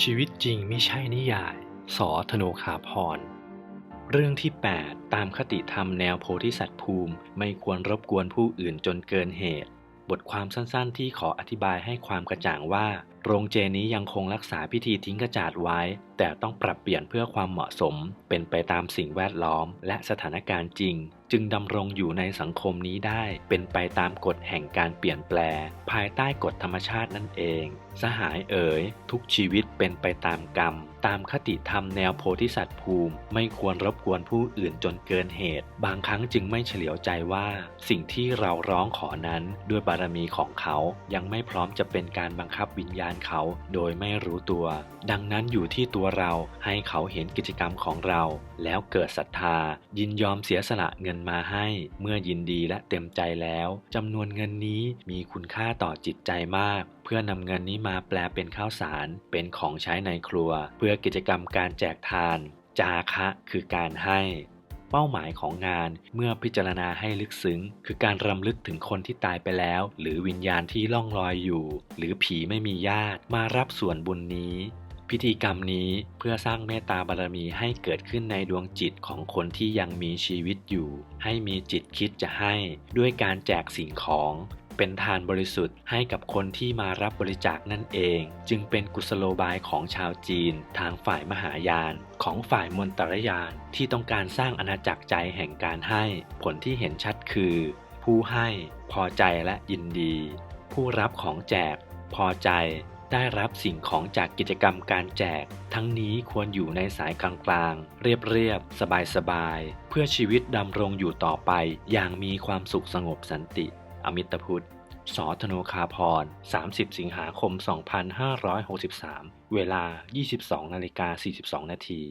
ชีวิตจริงไม่ใช่นิยาย สอธโนคาพร เรื่องที่ 8 ตามคติธรรมแนวโพธิสัตว์ภูมิ ไม่ควรรบกวนผู้อื่นจนเกินเหตุ บทความสั้นๆ ที่ขออธิบายให้ความกระจ่างว่า โรงเจนี้ยังคงรักษาพิธีทิ้งกระจาดไว้ แต่ต้องปรับเปลี่ยนเพื่อความเหมาะสม เป็นไปตามสิ่งแวดล้อม และสถานการณ์จริง จึงดำรงอยู่ในสังคมนี้ได้ เป็นไปตามกฎแห่งการเปลี่ยนแปล ภายใต้กฎธรรมชาตินั่นเอง สหายเอ๋ย ทุกชีวิตเป็นไปตามกรรม ตามคติธรรมแนวโพธิสัตว์ภูมิ ไม่ควรรบกวนผู้อื่นจนเกินเหตุ บางครั้งจึงไม่เฉลียวใจว่า สิ่งที่เราร้องขอนั้นด้วยบารมีของเขายังไม่พร้อมจะเป็นการบังคับวิญญาณเขาโดยไม่รู้ตัว ดังนั้นอยู่ที่ตัวเราให้เขาเห็นกิจกรรมของเรา แล้วเกิดศรัทธา ยินยอมเสียสละเงินมาให้ เมื่อยินดีและเต็มใจแล้วจำนวนเงินนี้มีคุณค่าต่อจิตใจมาก เพื่อนำเงินนี้มาแปลเป็นข้าวสาร เป็นของใช้ในครัว เพื่อกิจกรรมการแจกทาน จาคะคือการให้ เป้าหมายของงาน เมื่อพิจารณาให้ลึกซึ้ง คือการรำลึกถึงคนที่ตายไปแล้ว หรือวิญญาณที่ล่องลอยอยู่ หรือผีไม่มีญาติมารับส่วนบุญนี้พิธีกรรมนี้เพื่อสร้างเมตตาบารมีให้เกิดขึ้นในดวงจิตของคนที่ยังมีชีวิตอยู่ ให้มีจิตคิดจะให้ ด้วยการแจกสิ่งของ เป็นทานบริสุทธิ์ให้กับคนที่มารับบริจาคนั่นเอง จึงเป็นกุศโลบายของชาวจีน ทางฝ่ายมหายาน ของฝ่ายมนตรยานที่ต้องการสร้างอาณาจักรใจแห่งการให้ ผลที่เห็นชัดคือ ผู้ให้พอใจและยินดี ผู้รับของแจก พอใจได้รับสิ่งของจากกิจกรรมการแจก ทั้งนี้ควรอยู่ในสายกลางๆ เรียบๆ สบายๆ เพื่อชีวิตดำรงอยู่ต่อไปอย่างมีความสุขสงบสันติ อมิตพุทธสธนูคาพร 30 สิงหาคม 2563 เวลา 22นาฬิกา42 นาที